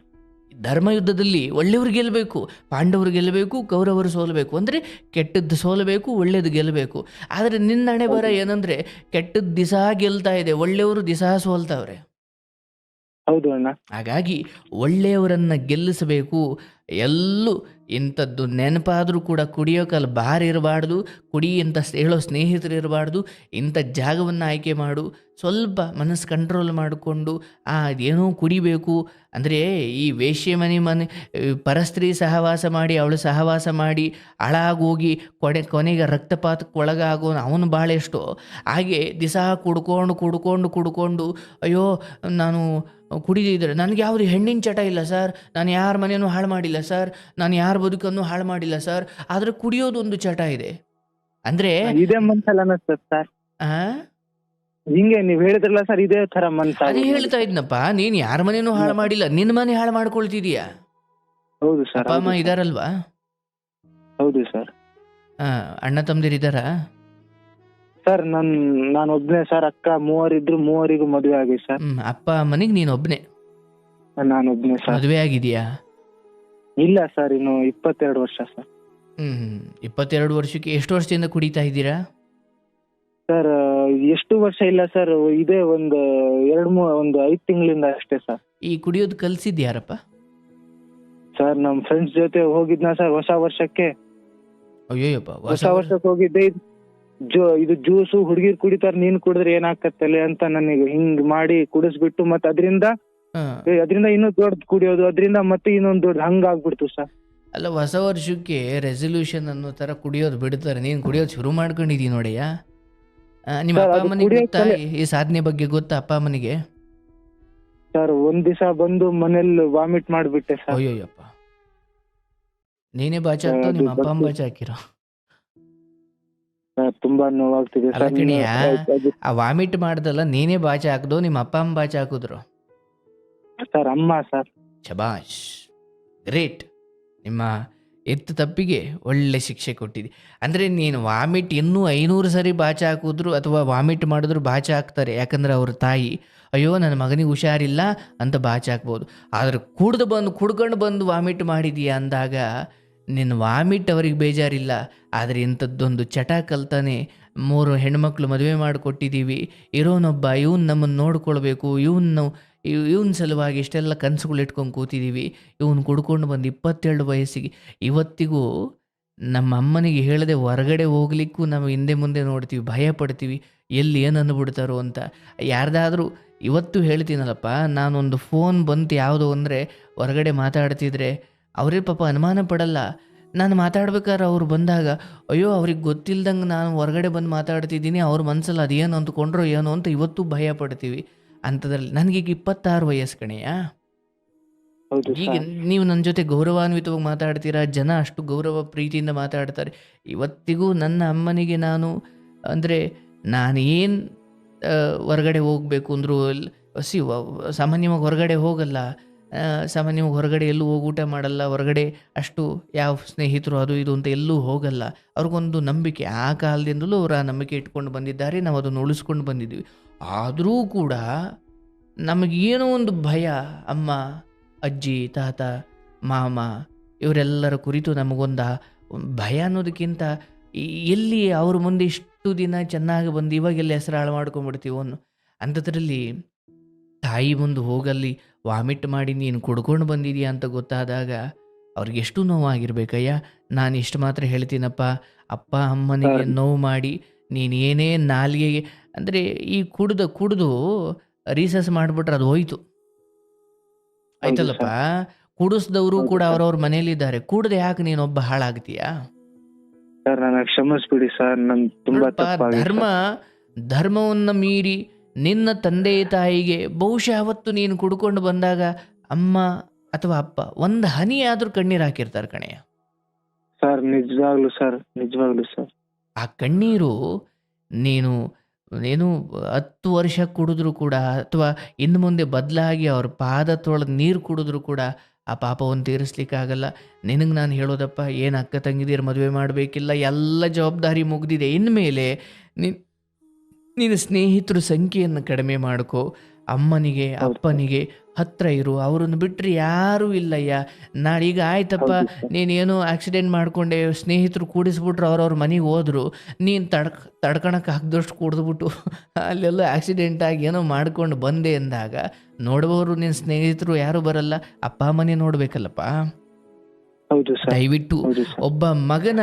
ಧರ್ಮ ಯುದ್ಧದಲ್ಲಿ ಒಳ್ಳೆಯವರು ಗೆಲ್ಲಬೇಕು ಪಾಂಡವರು ಗೆಲ್ಲಬೇಕು ಕೌರವರು ಸೋಲಬೇಕು. ಅಂದರೆ ಕೆಟ್ಟದ್ದು ಸೋಲಬೇಕು ಒಳ್ಳೆಯದು ಗೆಲ್ಲಬೇಕು. ಆದರೆ ನಿನ್ನ ಹಣೆ ಬರ ಏನಂದರೆ ಕೆಟ್ಟದ್ದು ದಿಸಾ ಗೆಲ್ತಾ ಇದೆ ಒಳ್ಳೆಯವರು ದಿಸಾ ಸೋಲ್ತಾವ್ರೆ. ಹೌದು ಅಣ್ಣ. ಹಾಗಾಗಿ ಒಳ್ಳೆಯವರನ್ನು ಗೆಲ್ಲಿಸಬೇಕು ಎಲ್ಲೂ ಇಂಥದ್ದು ನೆನಪಾದರೂ ಕೂಡ ಕುಡಿಯೋಕಲ್ಲಿ ಬಾರ್ ಇರಬಾರ್ದು, ಕುಡಿ ಅಂತ ಹೇಳೋ ಸ್ನೇಹಿತರು ಇರಬಾರ್ದು, ಇಂಥ ಜಾಗವನ್ನು ಆಯ್ಕೆ ಮಾಡು, ಸ್ವಲ್ಪ ಮನಸ್ಸು ಕಂಟ್ರೋಲ್ ಮಾಡಿಕೊಂಡು, ಆ, ಏನೋ ಕುಡಿಬೇಕು, ಅಂದರೆ ಈ ವೇಶ್ಯ ಮನೆ ಮನೆ ಪರಸ್ತ್ರೀ ಸಹವಾಸ ಮಾಡಿ, ಅವಳು ಸಹವಾಸ ಮಾಡಿ ಅಳಾಗೋಗಿ ಕೊನೆ ಕೊನೆಗೆ ರಕ್ತಪಾತಕ್ಕೆ ಒಳಗಾಗೋ ಅವನು ಭಾಳ ಎಷ್ಟೋ ಹಾಗೆ ದಿಸಾ ಕುಡ್ಕೊಂಡು ಕುಡ್ಕೊಂಡು ಕುಡ್ಕೊಂಡು, ಅಯ್ಯೋ, ನಾನು ಕುಡಿದಿದ್ರೆ ನನಗೆ ಯಾವುದು ಹೆಣ್ಣಿನ ಚಟ ಇಲ್ಲ ಸರ್. ನಾನು ಯಾರ ಮನೆಯೂ ಹಾಳು ಮಾಡಿಲ್ಲ ಸರ್. ನಾನು ಯಾರ ಬದುಕನ್ನು ಹಾಳು ಮಾಡಿಲ್ಲ ಸರ್. ಆದರೆ ಕುಡಿಯೋದು ಒಂದು ಚಟ ಇದೆ. ಅಂದರೆ ಇದೇ ಮನ್ಸಲ್ಲ ಅನ್ನಿಸ್ತದೆ ಸರ್. ಹಿಂಗೆ ನೀವ್ ಹೇಳಿದ್ರಲ್ಲ ಸರ್ ಇದೇ ತರ ಮನ್ಸ ಅದೇ ಹೇಳ್ತಾ ಇದ್ನಪ್ಪ. ನೀನು ಯಾರ ಮನೆಯೂ ಹಾಳು ಮಾಡಿಲ್ಲ. ನಿನ್ನ ಮನೆ ಹಾಳು ಮಾಡ್ಕೊಳ್ತಿದೀಯಾ? ಹೌದು ಸರ್ ಅಪ್ಪ ಅಮ್ಮ ಇದಾರಲ್ವಾ? ಹೌದು ಸರ್. ಆ, ಅಣ್ಣ ತಮ್ಮದಿರಿದ್ದಾರಾ ಸರ್ ನನ್ ನಾನು ಒಬ್ನೇ ಸರ್ ಅಕ್ಕ ಮೂವರಿದ್ರು ಮೂವರಿಗೂ ಮದುವೆ ಆಗಿದೆ ಸರ್. ಹ್ಮ್ ಅಪ್ಪ ಮನೆಗೆ ನೀನು ಒಬ್ಬನೇ ನಾನು ಒಬ್ನೇ ಸರ್. ಮದುವೆ ಆಗಿದೆಯಾ? ಇಲ್ಲ ಸರ್ ಇನ್ನು ಇಪ್ಪತ್ತೆರಡು ವರ್ಷ ಸರ್. ಹ್ಮ್ ಇಪ್ಪತ್ತೆರಡು ವರ್ಷಕ್ಕೆ ಎಷ್ಟು ವರ್ಷದಿಂದ ಕುಡಿತಾ ಇದ್ದೀರಾ? ಸರ್ ಎಷ್ಟು ವರ್ಷ ಇಲ್ಲ ಸರ್ ಇದೇ ಒಂದು ಎರಡು ಮೂ ಒಂದು ಐದು ತಿಂಗಳಿಂದ ಅಷ್ಟೇ ಸರ್. ಈ ಕುಡಿಯೋದು ಕಲ್ಸಿದ್ಯಾರಪ್ಪ ಸರ್ ನಮ್ ಫ್ರೆಂಡ್ಸ್ ಜೊತೆ ಹೋಗಿದ್ನ ಸರ್ ಹೊಸ ವರ್ಷಕ್ಕೆ. ಅಯ್ಯೋಯಪ್ಪ ಹೊಸ ವರ್ಷಕ್ಕೆ ಹೋಗಿದ್ದೆ. ಇದ್- ಜೋ ಇದು ಜ್ಯೂಸು ಹುಡುಗಿರ್ ಕುಡಿತಾರ ನೀನ್ ಕುಡಿದ್ರೆ ಏನಾಗತ್ತಲೆ ಅಂತ ನನಗೆ ಹಿಂಗ್ ಮಾಡಿ ಕುಡಿಸ್ಬಿಟ್ಟು ಮತ್ತೆ ಅದರಿಂದ. ಅದರಿಂದ ಇನ್ನೂ ದೊಡ್ಡ ಕುಡಿಯೋದು ಅದರಿಂದ ಮತ್ತೆ ಇನ್ನೊಂದು ದೊಡ್ಡ ಹಂಗ ಆಗ್ಬಿಡ್ತು ಸರ್. ಅಲ್ಲ ಹೊಸ ವರ್ಷಕ್ಕೆ ರೆಸೊಲ್ಯೂಷನ್ ಅನ್ನೋ ತರ ಕುಡಿಯೋದು ಬಿಡ್ತಾರೆ. ನೀನ್ ಕುಡಿಯೋದು ಶುರು ಮಾಡ್ಕೊಂಡಿದೀನಿ ನೋಡಯ್ಯ. ನಿಮ್ಮ ಅಪ್ಪ ಅಮ್ಮನಿಗೆ ಗೊತ್ತಾ? ಈ ಸಾಧನೆ ಬಗ್ಗೆ ಗೊತ್ತಾ ಅಪ್ಪ ಅಮ್ಮನಿಗೆ? ಸರ್ ಒಂದ್ ದಿವಸ ಬಂದು ಮನೇಲಿ ವಾಮಿಟ್ ಮಾಡ್ಬಿಟ್ಟೆ ಸರ್. ಅಯ್ಯೋಯ್ಯಪ್ಪ. ನೀನೇ ಬಾಚ ನಿಮ್ಮ ಅಪ್ಪ ಅಮ್ಮ ಬಾಚಾ ಹಾಕಿರೋ? ಸರ್, ತುಂಬಾ ನೋವಾಗ್ತಿದೆ. ಅಲ್ಲ ಸರ್ ಕಣಯ್ಯ. ಆ ವಾಮಿಟ್ ಮಾಡ್ದಲ್ಲ ನೀನೇ ಬಾಚಿ ಹಾಕ್ದೋ ನಿಮ್ಮ ಅಪ್ಪ ಅಮ್ಮ ಬಾಚಿ ಹಾಕಿದ್ರು? ಸರ್ ಅಮ್ಮ ಸರ್. ಶಬಾಷ್. ಗ್ರೇಟ್. ನಿಮ್ಮ ಎತ್ತು ತಪ್ಪಿಗೆ ಒಳ್ಳೆ ಶಿಕ್ಷೆ ಕೊಟ್ಟಿದೆ ಅಂದ್ರೆ ನೀನು ವಾಮಿಟ್ ಇನ್ನೂ ಐನೂರು ಸರಿ ಬಾಚ ಹಾಕಿದ್ರು ಅಥವಾ ವಾಮಿಟ್ ಮಾಡಿದ್ರು ಬಾಚ ಹಾಕ್ತಾರೆ ಯಾಕಂದ್ರೆ ಅವ್ರ ತಾಯಿ ಅಯ್ಯೋ ನನ್ನ ಮಗನಿಗೆ ಹುಷಾರಿಲ್ಲ ಅಂತ ಬಾಚ ಹಾಕ್ಬೋದು. ಆದರೆ ಕುಡ್ದು ಬಂದು ಕುಡ್ಕೊಂಡು ಬಂದು ವಾಮಿಟ್ ಮಾಡಿದೀಯ ಅಂದಾಗ ನಿನ್ನ ವಾಮಿಟ್ ಅವ್ರಿಗೆ ಬೇಜಾರಿಲ್ಲ, ಆದರೆ ಇಂಥದ್ದೊಂದು ಚಟ ಕಲ್ತಾನೆ ಮೂರು ಹೆಣ್ಮಕ್ಳು ಮದುವೆ ಮಾಡಿಕೊಟ್ಟಿದ್ದೀವಿ. ಇರೋನೊಬ್ಬ, ಇವನು ನಮ್ಮನ್ನು ನೋಡ್ಕೊಳ್ಬೇಕು, ಇವನು ಇವನ ಸಲುವಾಗಿ ಇಷ್ಟೆಲ್ಲ ಕನಸುಗಳು ಇಟ್ಕೊಂಡು ಕೂತಿದ್ದೀವಿ. ಇವನು ಕುಡ್ಕೊಂಡು ಬಂದು ಇಪ್ಪತ್ತೆರಡು ವಯಸ್ಸಿಗೆ, ಇವತ್ತಿಗೂ ನಮ್ಮ ಅಮ್ಮನಿಗೆ ಹೇಳದೆ ಹೊರಗಡೆ ಹೋಗ್ಲಿಕ್ಕೂ ನಾವು ಹಿಂದೆ ಮುಂದೆ ನೋಡ್ತೀವಿ, ಭಯ ಪಡ್ತೀವಿ, ಎಲ್ಲಿ ಏನು ಅಂದ್ಬಿಡ್ತಾರೋ ಅಂತ. ಯಾರ್ದಾದ್ರೂ ಇವತ್ತು ಹೇಳ್ತೀನಲ್ಲಪ್ಪ, ನಾನೊಂದು ಫೋನ್ ಬಂತು ಯಾವುದೋ ಅಂದರೆ ಹೊರಗಡೆ ಮಾತಾಡ್ತಿದ್ರೆ ಅವರೇ ಪಾಪ ಅನುಮಾನ ಪಡಲ್ಲ. ನಾನು ಮಾತಾಡ್ಬೇಕಾದ್ರೆ ಅವ್ರು ಬಂದಾಗ ಅಯ್ಯೋ ಅವ್ರಿಗೆ ಗೊತ್ತಿಲ್ದಂಗೆ ನಾನು ಹೊರಗಡೆ ಬಂದು ಮಾತಾಡ್ತಿದ್ದೀನಿ ಅವ್ರ ಮನಸ್ಸಲ್ಲಿ ಅದೇನು ಅಂದ್ಕೊಂಡ್ರೋ ಏನೋ ಅಂತ ಇವತ್ತು ಭಯ ಪಡ್ತೀವಿ. ಅಂಥದ್ರಲ್ಲಿ ನನಗೀಗ ಇಪ್ಪತ್ತಾರು ವಯಸ್ಸು ಕಣೆಯ ಈಗ ನೀವು ನನ್ನ ಜೊತೆ ಗೌರವಾನ್ವಿತವಾಗಿ ಮಾತಾಡ್ತೀರಾ? ಜನ ಅಷ್ಟು ಗೌರವ ಪ್ರೀತಿಯಿಂದ ಮಾತಾಡ್ತಾರೆ. ಇವತ್ತಿಗೂ ನನ್ನ ಅಮ್ಮನಿಗೆ ನಾನು ಅಂದರೆ ನಾನೇನು ಏನು ಹೊರಗಡೆ ಹೋಗಬೇಕು ಅಂದರೂ ಸಿ ಸಾಮಾನ್ಯವಾಗಿ ಹೊರಗಡೆ ಹೋಗಲ್ಲ. ಆ, ಸಾಮಾನ್ಯವಾಗಿ ಹೊರಗಡೆ ಎಲ್ಲೂ ಹೋಗಿ ಊಟ ಮಾಡಲ್ಲ ಹೊರಗಡೆ ಅಷ್ಟು ಯಾವ ಸ್ನೇಹಿತರು ಅದು ಇದು ಅಂತ ಎಲ್ಲೂ ಹೋಗಲ್ಲ. ಅವ್ರಿಗೊಂದು ನಂಬಿಕೆ. ಆ ಕಾಲದಿಂದಲೂ ಅವರು ಆ ನಂಬಿಕೆ ಇಟ್ಕೊಂಡು ಬಂದಿದ್ದಾರೆ ನಾವು ಅದನ್ನು ಉಳಿಸ್ಕೊಂಡು ಬಂದಿದ್ದೀವಿ. ಆದರೂ ಕೂಡ ನಮಗೇನೋ ಒಂದು ಭಯ ಅಮ್ಮ ಅಜ್ಜಿ ತಾತ ಮಾಮ ಇವರೆಲ್ಲರ ಕುರಿತು ನಮಗೊಂದು ಭಯ ಅನ್ನೋದಕ್ಕಿಂತ ಎಲ್ಲಿ ಅವ್ರ ಮುಂದೆ ಇಷ್ಟು ದಿನ ಚೆನ್ನಾಗಿ ಬಂದು ಇವಾಗೆಲ್ಲ ಹೆಸರು ಹಾಳು ಮಾಡ್ಕೊಂಡ್ಬಿಡ್ತೀವೋ ಅಂಥದ್ರಲ್ಲಿ ತಾಯಿ ಮುಂದೆ ಹೋಗಲ್ಲಿ ವಾಮಿಟ್ ಮಾಡಿ ನೀನು ಕುಡ್ಕೊಂಡು ಬಂದಿದೀಯ ಅಂತ ಗೊತ್ತಾದಾಗ ಅವ್ರಿಗೆ ಎಷ್ಟು ನೋವಾಗಿರ್ಬೇಕಯ್ಯ? ನಾನು ಇಷ್ಟು ಮಾತ್ರ ಹೇಳ್ತೀನಪ್ಪ. ಅಪ್ಪ ಅಮ್ಮನಿಗೆ. ನೋವು ಮಾಡಿ ನೀನು ಏನೇ ನಾಲಿಗೆಗೆ ಅಂದರೆ ಈ ಕುಡ್ದ ಕುಡ್ದು ರೀಸಸ್ ಮಾಡಿಬಿಟ್ರೆ ಅದು ಹೋಯ್ತು. ಆಯ್ತಲ್ಲಪ್ಪ? ಕುಡಿಸ್ದವರು ಕೂಡ. ಅವ್ರವ್ರ ಮನೇಲಿದ್ದಾರೆ ಕುಡ್ದೆ ಯಾಕೆ ನೀನೊಬ್ಬ ಹಾಳಾಗ್ತೀಯಾ? ಕ್ಷಮಿಸ್ಬಿಡಿ ಸರ್. ಧರ್ಮ ಧರ್ಮವನ್ನು ಮೀರಿ ನಿನ್ನ ತಂದೆ ತಾಯಿಗೆ ಬಹುಶಃ ಅವತ್ತು ನೀನು ಕುಡ್ಕೊಂಡು ಬಂದಾಗ ಅಮ್ಮ ಅಥವಾ ಅಪ್ಪ ಒಂದು ಹನಿ ಆದ್ರೂ ಕಣ್ಣೀರು ಹಾಕಿರ್ತಾರೆ ಕಣೆಯ ಸರ್ ನಿಜವಾಗ್ಲು ಸರ್ ನಿಜವಾಗ್ಲು ಸರ್. ಆ ಕಣ್ಣೀರು ನೀನು ಏನು ಹತ್ತು ವರ್ಷ ಕುಡಿದ್ರು ಕೂಡ ಅಥವಾ ಇನ್ನು ಮುಂದೆ ಬದಲಾಗಿ ಅವ್ರ ಪಾದ ತೊಳೆದು ನೀರು ಕುಡಿದ್ರು ಕೂಡ ಆ ಪಾಪವನ್ನು ತೀರಿಸ್ಲಿಕ್ಕಾಗಲ್ಲ. ನಿನಗೆ ನಾನು ಹೇಳೋದಪ್ಪ ಏನು ಅಕ್ಕ ತಂಗಿದೀರ ಮದುವೆ ಮಾಡಬೇಕಿಲ್ಲ ಎಲ್ಲ ಜವಾಬ್ದಾರಿ ಮುಗ್ದಿದೆ. ಇನ್ಮೇಲೆ ನೀನು ನೀನು ಸ್ನೇಹಿತರ ಸಂಖ್ಯೆಯನ್ನು ಕಡಿಮೆ ಮಾಡ್ಕೋ. ಅಮ್ಮನಿಗೆ ಅಪ್ಪನಿಗೆ ಹತ್ರ ಇರು. ಅವರನ್ನು ಬಿಟ್ಟರೆ ಯಾರೂ ಇಲ್ಲಯ್ಯ. ನಾಳೀಗ ಆಯ್ತಪ್ಪ ನೀನೇನೋ ಆಕ್ಸಿಡೆಂಟ್ ಮಾಡ್ಕೊಂಡೆ ಸ್ನೇಹಿತರು ಕೂಡಿಸ್ಬಿಟ್ರು ಅವ್ರವ್ರ ಮನೆಗೆ ಹೋದ್ರು. ನೀನು ತಡ್ಕ ತಡ್ಕೊಳಕ್ಕೆ ಹಾಕ್ದಷ್ಟು ಕುಡಿದ್ಬಿಟ್ಟು (laughs) ಅಲ್ಲೆಲ್ಲ ಆಕ್ಸಿಡೆಂಟ್ ಆಗಿ ಏನೋ ಮಾಡ್ಕೊಂಡು ಬಂದೆ ಅಂದಾಗ ನೋಡುವವರು ನಿನ್ನ ಸ್ನೇಹಿತರು ಯಾರು ಬರಲ್ಲ. ಅಪ್ಪ ಅಮ್ಮನೇ ನೋಡ್ಬೇಕಲ್ಲಪ್ಪ. ದಯವಿಟ್ಟು ಒಬ್ಬ ಮಗನ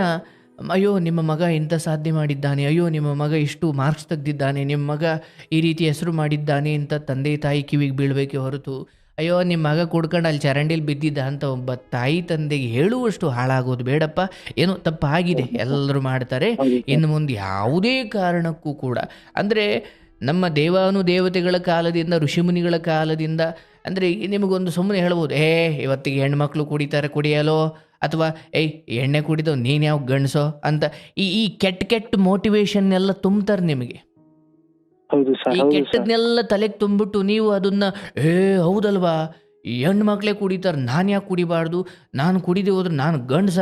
ಅಯ್ಯೋ, ನಿಮ್ಮ ಮಗ ಇಂಥ ಸಾಧನೆ ಮಾಡಿದ್ದಾನೆ? ಅಯ್ಯೋ, ನಿಮ್ಮ ಮಗ ಇಷ್ಟು ಮಾರ್ಕ್ಸ್ ತೆಗೆದಿದ್ದಾನೆ. ನಿಮ್ಮ ಮಗ ಈ ರೀತಿ ಹೆಸರು ಮಾಡಿದ್ದಾನೆ ಅಂತ ತಂದೆ ತಾಯಿ ಕಿವಿಗೆ ಬೀಳಬೇಕೆ ಹೊರತು. ಅಯ್ಯೋ ನಿಮ್ಮ ಮಗ ಕುಡ್ಕೊಂಡು ಅಲ್ಲಿ ಚರಂಡಿಲಿ ಬಿದ್ದಿದ್ದ ಅಂತ ಒಬ್ಬ ತಾಯಿ ತಂದೆಗೆ ಹೇಳುವಷ್ಟು ಹಾಳಾಗೋದು ಬೇಡಪ್ಪ. ಏನೋ ತಪ್ಪಾಗಿದೆ. ಎಲ್ಲರೂ ಮಾಡ್ತಾರೆ. ಇನ್ನು ಮುಂದೆ ಯಾವುದೇ ಕಾರಣಕ್ಕೂ ಕೂಡ. ಅಂದರೆ ನಮ್ಮ ದೇವಾನು ದೇವತೆಗಳ ಕಾಲದಿಂದ, ಋಷಿಮುನಿಗಳ ಕಾಲದಿಂದ, ಅಂದರೆ ನಿಮಗೊಂದು ಸುಮ್ಮನೆ ಹೇಳ್ಬೋದು ಏ ಇವತ್ತಿಗೆ ಹೆಣ್ಮಕ್ಳು ಕುಡಿತಾರೆ, ಕುಡಿಯಲೋ? ಅಥವಾ ಏಯ್ ಎಣ್ಣೆ ಕುಡಿದೋ ನೀನು ಯಾವ ಗಂಡಸೋ? ಅಂತ ಈ ಈ ಕೆಟ್ಟ ಕೆಟ್ಟ ಮೋಟಿವೇಶನ್ ಎಲ್ಲ ತುಂಬ್ತಾರೆ ನಿಮಗೆ. ಈ ಕೆಟ್ಟದನ್ನೆಲ್ಲ ತಲೆಗೆ ತುಂಬಿಟ್ಟು ನೀವು ಅದನ್ನ ಏ ಹೌದಲ್ವಾ? ಹೆಣ್ಣು ಮಕ್ಕಳೇ ಕುಡಿತಾರೆ ನಾನು ಯಾಕೆ ಕುಡಿಬಾರ್ದು? ನಾನು ಕುಡಿದೆ ಹೋದ್ರೆ ನಾನು ಗಂಡಸ?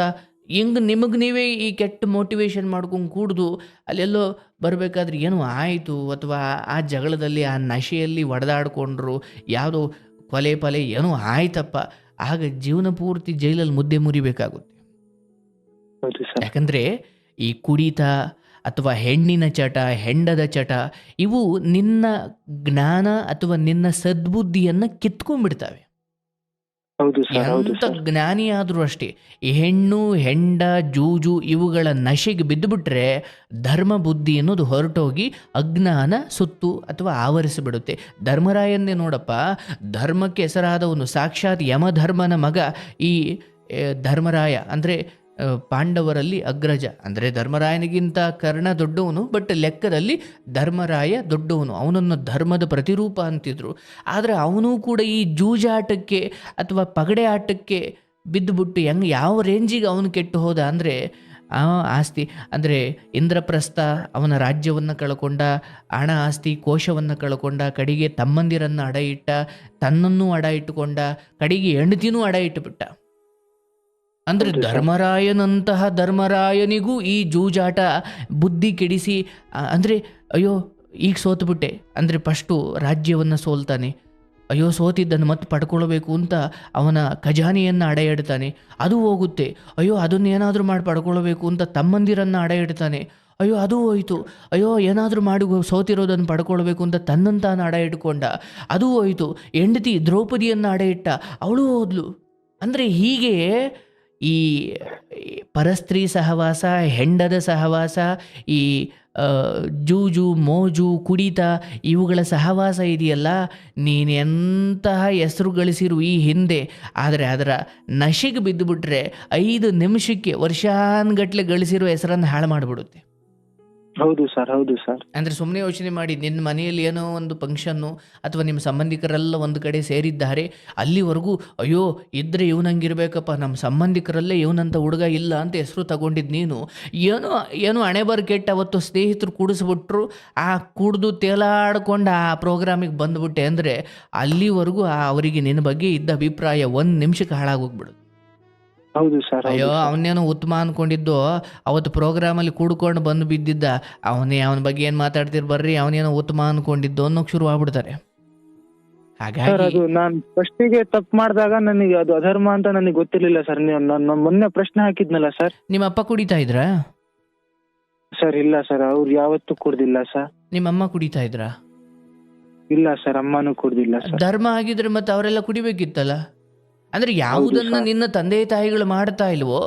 ಹೆಂಗೆ ನಿಮಗೆ ನೀವೇ ಈ ಕೆಟ್ಟ ಮೋಟಿವೇಶನ್ ಮಾಡ್ಕೊಂಡು ಕೂಡ್ದು ಅಲ್ಲೆಲ್ಲೋ ಬರಬೇಕಾದ್ರೆ ಏನು ಆಯಿತು ಅಥವಾ ಆ ಜಗಳದಲ್ಲಿ ಆ ನಶೆಯಲ್ಲಿ ಒಡೆದಾಡ್ಕೊಂಡ್ರು ಯಾವುದೋ ಕೊಲೆ ಪಲೆ ಏನೋ ಆಯ್ತಪ್ಪ. ಆಗ ಜೀವನ ಪೂರ್ತಿ ಜೈಲಲ್ಲಿ ಮುದ್ದೆ ಮುರಿಬೇಕಾಗುತ್ತೆ. ಯಾಕಂದ್ರೆ ಈ ಕುಡಿತ ಅಥವಾ ಹೆಣ್ಣಿನ ಚಟ ಹೆಂಡದ ಚಟ ಇವು ನಿನ್ನ ಜ್ಞಾನ ಅಥವಾ ನಿನ್ನ ಸದ್ಬುದ್ಧಿಯನ್ನು ಕಿತ್ಕೊಂಡ್ಬಿಡ್ತವೆ. ಹೌದು ಎಂಥ ಸರ್. ಜ್ಞಾನಿ ಆದರೂ ಅಷ್ಟೇ ಈ ಹೆಣ್ಣು ಹೆಂಡ ಜೂಜು ಇವುಗಳ ನಶೆಗೆ ಬಿದ್ದುಬಿಟ್ರೆ ಧರ್ಮ ಬುದ್ಧಿ ಅನ್ನೋದು ಹೊರಟೋಗಿ ಅಜ್ಞಾನ ಸುತ್ತು ಅಥವಾ ಆವರಿಸಿಬಿಡುತ್ತೆ. ಧರ್ಮರಾಯನ್ನೇ ನೋಡಪ್ಪ ಧರ್ಮಕ್ಕೆ ಹೆಸರಾದವನು ಸಾಕ್ಷಾತ್ ಯಮಧರ್ಮನ ಮಗ ಈ ಧರ್ಮರಾಯ. ಅಂದರೆ ಪಾಂಡವರಲ್ಲಿ ಅಗ್ರಜ. ಅಂದರೆ ಧರ್ಮರಾಯನಿಗಿಂತ ಕರ್ಣ ದೊಡ್ಡವನು ಬಟ್ ಲೆಕ್ಕದಲ್ಲಿ ಧರ್ಮರಾಯ ದೊಡ್ಡವನು. ಅವನನ್ನು ಧರ್ಮದ ಪ್ರತಿರೂಪ ಅಂತಿದ್ರು. ಆದರೆ ಅವನು ಕೂಡ ಈ ಜೂಜಾಟಕ್ಕೆ ಅಥವಾ ಪಗಡೆ ಆಟಕ್ಕೆ ಬಿದ್ದುಬಿಟ್ಟು ಹೆಂಗೆ, ಯಾವ ರೇಂಜಿಗೆ ಅವನು ಕೆಟ್ಟು ಹೋದ ಅಂದರೆ ಆಸ್ತಿ, ಅಂದರೆ ಇಂದ್ರಪ್ರಸ್ಥ ಅವನ ರಾಜ್ಯವನ್ನು ಕಳ್ಕೊಂಡ, ಹಣ ಆಸ್ತಿ, ಕೋಶವನ್ನು ಕಳ್ಕೊಂಡ, ಕಡೆಗೆ ತಮ್ಮಂದಿರನ್ನು ಅಡ ಇಟ್ಟ, ತನ್ನನ್ನು ಅಡ ಇಟ್ಟುಕೊಂಡ, ಕಡೆಗೆ ಹೆಂಡತಿನೂ ಅಡ ಇಟ್ಟುಬಿಟ್ಟ. ಅಂದ್ರೆ. ಧರ್ಮರಾಯನಂತಹ ಧರ್ಮರಾಯನಿಗೂ ಈ ಜೂಜಾಟ ಬುದ್ಧಿ ಕೆಡಿಸಿ ಅಂದ್ರೆ ಅಯ್ಯೋ ಈಗ ಸೋತ್ಬಿಟ್ಟೆ. ಅಂದ್ರೆ ಫಸ್ಟು ರಾಜ್ಯವನ್ನು ಸೋಲ್ತಾನೆ. ಅಯ್ಯೋ ಸೋತಿದ್ದನ್ನು ಮತ್ತೆ ಪಡ್ಕೊಳ್ಬೇಕು ಅಂತ ಅವನ ಖಜಾನೆಯನ್ನು ಅಡ ಇಡ್ತಾನೆ ಅದು ಹೋಗುತ್ತೆ. ಅಯ್ಯೋ ಅದನ್ನೇನಾದರೂ ಮಾಡಿ ಪಡ್ಕೊಳ್ಬೇಕು ಅಂತ ತಮ್ಮಂದಿರನ್ನು ಅಡ ಇಡ್ತಾನೆ ಅಯ್ಯೋ ಅದು ಹೋಯಿತು. ಅಯ್ಯೋ ಏನಾದರೂ ಮಾಡಿ ಸೋತಿರೋದನ್ನು ಪಡ್ಕೊಳ್ಬೇಕು ಅಂತ ತನ್ನಂತಾನು ಅಡ ಇಟ್ಕೊಂಡ ಅದು ಹೋಯಿತು. ಹೆಂಡತಿ ದ್ರೌಪದಿಯನ್ನು ಅಡ ಇಟ್ಟ ಅವಳು ಹೋದ್ಲು. ಅಂದರೆ ಹೀಗೆ ಈ ಪರಸ್ತ್ರೀ ಸಹವಾಸ, ಹೆಂಡದ ಸಹವಾಸ, ಈ ಜೂಜು, ಮೋಜು, ಕುಡಿತ ಇವುಗಳ ಸಹವಾಸ ಇದೆಯಲ್ಲ? ನೀನು ಎಂತಹ ಹೆಸರು ಗಳಿಸಿರು ಈ ಹಿಂದೆ, ಆದರೆ ಅದರ ನಶೆಗೆ ಬಿದ್ದುಬಿಟ್ರೆ ಐದು ನಿಮಿಷಕ್ಕೆ ವರ್ಷಾನ್ಗಟ್ಲೆ ಗಳಿಸಿರೋ ಹೆಸರನ್ನು ಹಾಳು ಮಾಡಿಬಿಡುತ್ತೆ. ಹೌದು ಸರ್ ಹೌದು ಸರ್ ಅಂದ್ರೆ ಸುಮ್ಮನೆ ಯೋಚನೆ ಮಾಡಿ, ನಿನ್ನ ಮನೆಯಲ್ಲಿ ಏನೋ ಒಂದು ಫಂಕ್ಷನ್ನು ಅಥವಾ ನಿಮ್ಮ ಸಂಬಂಧಿಕರೆಲ್ಲ ಒಂದು ಕಡೆ ಸೇರಿದ್ದಾರೆ, ಅಲ್ಲಿವರೆಗೂ ಅಯ್ಯೋ, ಇದ್ರೆ ಇವನಂಗಿರ್ಬೇಕಪ್ಪ ನಮ್ಮ ಸಂಬಂಧಿಕರಲ್ಲೇ ಇವನಂತ ಹುಡುಗ ಇಲ್ಲ ಅಂತ ಹೆಸರು ತಗೊಂಡಿದ್ ನೀನು. ಏನೋ ಏನೋ ಹಣೆ ಬರ್ ಕೆಟ್ಟ ಅವತ್ತು ಸ್ನೇಹಿತರು ಕೂಡಿಸ್ಬಿಟ್ರು, ಆ ಕುಡ್ದು ತೇಲಾಡ್ಕೊಂಡು ಆ ಪ್ರೋಗ್ರಾಮಿಗೆ ಬಂದ್ಬಿಟ್ಟೆ ಅಂದ್ರೆ ಅಲ್ಲಿವರೆಗೂ ಆ ಅವರಿಗೆ ನಿನ್ನ ಬಗ್ಗೆ ಇದ್ದ ಅಭಿಪ್ರಾಯ ಒಂದು ನಿಮಿಷಕ್ಕೆ ಹಾಳಾಗೋಗ್ಬಿಡು ಹೌದು ಸರ್ ಅಯ್ಯೋ ಅವನೇನು ಉತ್ತಮ ಅನ್ಕೊಂಡಿದ್ದು. ಅವತ್ತು ಪ್ರೋಗ್ರಾಮಲ್ಲಿ ಕೂಡ್ಕೊಂಡು ಬಂದು ಬಿದ್ದಿದ್ದ. ಅವನೇ ಅವನ ಬಗ್ಗೆ ಏನು ಮಾತಾಡ್ತಿರ್ ಬರ್ರಿ ಅವನೇನೋ ಉತ್ತಮ ಅನ್ಕೊಂಡಿದ್ದು ಅನ್ನೋಕೆ ಶುರು ಆಗ್ಬಿಡ್ತಾರೆ. ಸರ್ ಹಾಗಾಗಿ ಅದು ನಾನ್ ಫಸ್ಟಿಗೆ ತಪ್ಪು ಮಾಡಿದಾಗ ನನಗೆ ಅದು ಅಧರ್ಮ ಅಂತ ನನಗೆ ಗೊತ್ತಿರ್ಲಿಲ್ಲ ಸರ್. ನೀವು ನಾನು ಮೊನ್ನೆ ಪ್ರಶ್ನೆ ಹಾಕಿದ್ನಲ್ಲ ಸರ್? ನಿಮ್ಮ ಅಪ್ಪ ಕುಡಿತಾ ಇದ್ರಾ? ಸರ್ ಇಲ್ಲ ಸರ್ ಅವ್ರು ಯಾವತ್ತೂ ಕುಡ್ದಿಲ್ಲ ಸರ್. ನಿಮ್ಮ ಅಮ್ಮ ಕುಡಿತಾ ಇದ್ರಾ? ಇಲ್ಲ ಸರ್ ಅಮ್ಮನೂ ಕುಡ್ದಿಲ್ಲ ಸರ್. ಧರ್ಮ ಆಗಿದ್ರೆ ಮತ್ತೆ ಅವರೆಲ್ಲ ಕುಡಿಬೇಕಿತ್ತಲ್ಲ? ಅಂದ್ರೆ ಯಾವುದನ್ನ ನಿನ್ನ ತಂದೆ ತಾಯಿಗಳು ಮಾಡ್ತಾ ಇಲ್ವೋ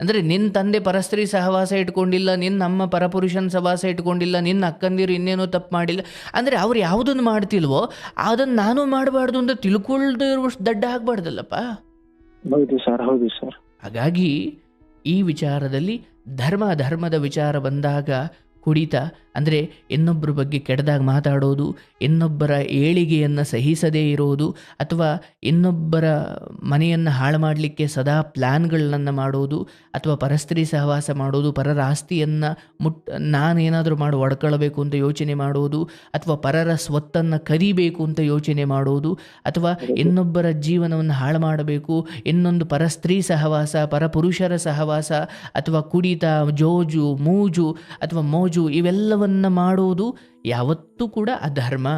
ಅಂದ್ರೆ ನಿನ್ನ ತಂದೆ ಪರಸ್ತ್ರೀ ಸಹವಾಸ ಇಟ್ಕೊಂಡಿಲ್ಲ ನಿನ್ನ ನಮ್ಮ ಪರಪುರುಷನ್ ಸಹವಾಸ ಇಟ್ಕೊಂಡಿಲ್ಲ ನಿನ್ನ ಅಕ್ಕಂದಿರು ಇನ್ನೇನೋ ತಪ್ಪು ಮಾಡಿಲ್ಲ ಅಂದ್ರೆ ಅವ್ರು ಯಾವುದನ್ನು ಮಾಡ್ತಿಲ್ವೋ ಅದನ್ನ ನಾನು ಮಾಡಬಾರ್ದು ಅಂತ ತಿಳ್ಕೊಳ್ದೇ ಇರುವಷ್ಟು ದಡ್ಡ ಆಗ್ಬಾರ್ದಲ್ಲಪ್ಪ? ಹೌದು ಸರ್ ಹೌದು ಸರ್. ಹಾಗಾಗಿ ಈ ವಿಚಾರದಲ್ಲಿ ಧರ್ಮ ಧರ್ಮದ ವಿಚಾರ ಬಂದಾಗ ಕುಡಿತ ಅಂದರೆ ಇನ್ನೊಬ್ಬರ ಬಗ್ಗೆ ಕೆಡದಾಗ ಮಾತಾಡೋದು ಇನ್ನೊಬ್ಬರ ಏಳಿಗೆಯನ್ನು ಸಹಿಸದೇ ಇರೋದು ಅಥವಾ ಇನ್ನೊಬ್ಬರ ಮನೆಯನ್ನು ಹಾಳು ಮಾಡಲಿಕ್ಕೆ ಸದಾ ಪ್ಲ್ಯಾನ್ಗಳನ್ನು ಮಾಡೋದು ಅಥವಾ ಪರಸ್ತ್ರೀ ಸಹವಾಸ ಮಾಡೋದು ಪರರ ಆಸ್ತಿಯನ್ನು ಮುಟ್ ನಾನೇನಾದರೂ ಮಾಡಿ ಒಡ್ಕೊಳ್ಬೇಕು ಅಂತ ಯೋಚನೆ ಮಾಡೋದು ಅಥವಾ ಪರರ ಸ್ವತ್ತನ್ನು ಕರಿಬೇಕು ಅಂತ ಯೋಚನೆ ಮಾಡೋದು ಅಥವಾ ಇನ್ನೊಬ್ಬರ ಜೀವನವನ್ನು ಹಾಳು ಮಾಡಬೇಕು ಇನ್ನೊಂದು ಪರಸ್ತ್ರೀ ಸಹವಾಸ ಪರಪುರುಷರ ಸಹವಾಸ ಅಥವಾ ಕುಡಿತ ಜೋಜು ಮೂಜು ಅಥವಾ ಮೋಜು ಇವೆಲ್ಲವನ್ನ ಮಾಡೋದು ಯಾವತ್ತೂ ಕೂಡ ಅಧರ್ಮ.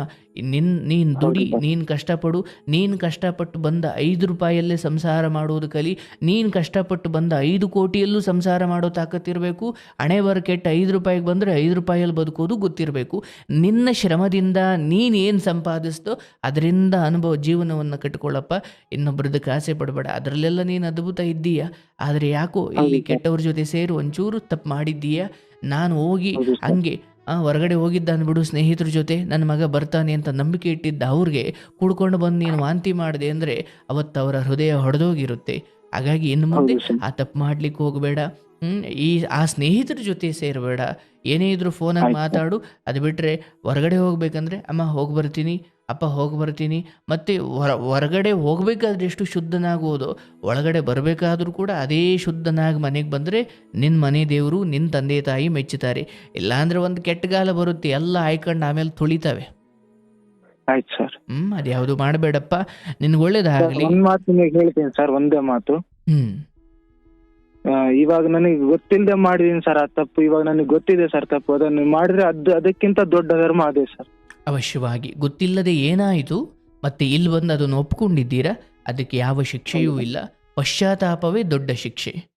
ನಿನ್ ನೀನು ದುಡಿ ನೀನು ಕಷ್ಟಪಡು ನೀನು ಕಷ್ಟಪಟ್ಟು ಬಂದ ಐದು ರೂಪಾಯಲ್ಲೇ ಸಂಸಾರ ಮಾಡೋದು ಕಲಿ ನೀನು ಕಷ್ಟಪಟ್ಟು ಬಂದ ಐದು ಕೋಟಿಯಲ್ಲೂ ಸಂಸಾರ ಮಾಡೋ ತಾಕತ್ತಿರಬೇಕು ಹಣೆ ಬರ ಕೆಟ್ಟ ಐದು ರೂಪಾಯಿಗೆ ಬಂದರೆ ಐದು ರೂಪಾಯಲ್ಲಿ ಬದುಕೋದು ಗೊತ್ತಿರಬೇಕು. ನಿನ್ನ ಶ್ರಮದಿಂದ ನೀನು ಏನು ಸಂಪಾದಿಸ್ತೋ ಅದರಿಂದ ಅನುಭವ ಜೀವನವನ್ನು ಕಟ್ಕೊಳ್ಳಪ್ಪ ಇನ್ನೊಬ್ಬರದ್ದು ಆಸೆ ಪಡಬೇಡ. ಅದರಲ್ಲೆಲ್ಲ ನೀನು ಅದ್ಭುತ ಇದ್ದೀಯಾ? ಆದರೆ ಯಾಕೋ ಇಲ್ಲಿ ಕೆಟ್ಟವ್ರ ಜೊತೆ ಸೇರಿ ಒಂಚೂರು ತಪ್ಪು ಮಾಡಿದ್ದೀಯಾ? ನಾನು ಹೋಗಿ ಹಂಗೆ ಆ, ಹೊರಗಡೆ ಹೋಗಿದ್ದ ಬಿಡು ಸ್ನೇಹಿತರ ಜೊತೆ ನನ್ನ ಮಗ ಬರ್ತಾನೆ ಅಂತ ನಂಬಿಕೆ ಇಟ್ಟಿದ್ದ ಅವ್ರಿಗೆ ಕೂಡ್ಕೊಂಡು ಬಂದು ನೀನು ವಾಂತಿ ಮಾಡಿದೆ ಅಂದರೆ ಅವತ್ತು ಅವರ ಹೃದಯ ಹೊಡೆದೋಗಿರುತ್ತೆ. ಹಾಗಾಗಿ ಇನ್ನು ಮುಂದೆ ಆ ತಪ್ಪು ಮಾಡ್ಲಿಕ್ಕೆ ಹೋಗಬೇಡ. ಈ ಆ ಸ್ನೇಹಿತರ ಜೊತೆ ಸೇರಬೇಡ. ಏನೇ ಇದ್ರೂ ಫೋನಾಗಿ. ಮಾತಾಡು ಅದು ಬಿಟ್ಟರೆ ಹೊರಗಡೆ ಹೋಗ್ಬೇಕಂದ್ರೆ ಅಮ್ಮ ಹೋಗಿ ಬರ್ತೀನಿ. ಅಪ್ಪ ಹೋಗಿ ಬರ್ತೀನಿ. ಮತ್ತು ಹೊರ ಹೊರಗಡೆ ಹೋಗಬೇಕಾದ್ರೆ ಎಷ್ಟು ಶುದ್ಧನಾಗುವುದೋ? ಒಳಗಡೆ ಬರಬೇಕಾದ್ರೂ ಕೂಡ ಅದೇ ಶುದ್ಧನಾಗಿ ಮನೆಗೆ ಬಂದರೆ ನಿನ್ನ ಮನೆ ದೇವರು ನಿನ್ನ ತಂದೆ ತಾಯಿ ಮೆಚ್ಚುತ್ತಾರೆ ಇಲ್ಲಾಂದ್ರೆ ಒಂದು ಕೆಟ್ಟಗಾಲ ಬರುತ್ತೆ ಎಲ್ಲ ಆಯ್ಕೊಂಡು ಆಮೇಲೆ ತುಳಿತಾವೆ. ಆಯ್ತು ಸರ್. ಹ್ಮ್ ಅದ್ಯಾವುದು ಮಾಡಬೇಡಪ್ಪ. ನಿನ್ಗೆ ಒಳ್ಳೇದಾಗಲಿ ಒಂದು ಮಾತು ನಿಮಗೆ ಹೇಳ್ತೀನಿ ಸರ್ ಒಂದೇ ಮಾತು. ಹ್ಮ್. ಆ, ಇವಾಗ ನನಗೆ ಗೊತ್ತಿಲ್ಲದೆ ಮಾಡಿದೀನಿ ಸರ್ ಆ ತಪ್ಪು. ಇವಾಗ ನನಗೆ ಗೊತ್ತಿದೆ ಸರ್ ತಪ್ಪು. ಅದನ್ನು ಮಾಡಿದ್ರೆ ಅದು ಅದಕ್ಕಿಂತ ದೊಡ್ಡ ಧರ್ಮ ಅದೇ ಸರ್. ಅವಶ್ಯವಾಗಿ. ಗೊತ್ತಿಲ್ಲದೆ ಏನಾಯಿತು? ಮತ್ತೆ ಇಲ್ಲಿ ಬಂದು ಅದನ್ನು ಒಪ್ಕೊಂಡಿದ್ದೀರಾ? ಅದಕ್ಕೆ ಯಾವ ಶಿಕ್ಷೆಯೂ ಇಲ್ಲ. ಪಶ್ಚಾತ್ತಾಪವೇ ದೊಡ್ಡ ಶಿಕ್ಷೆ.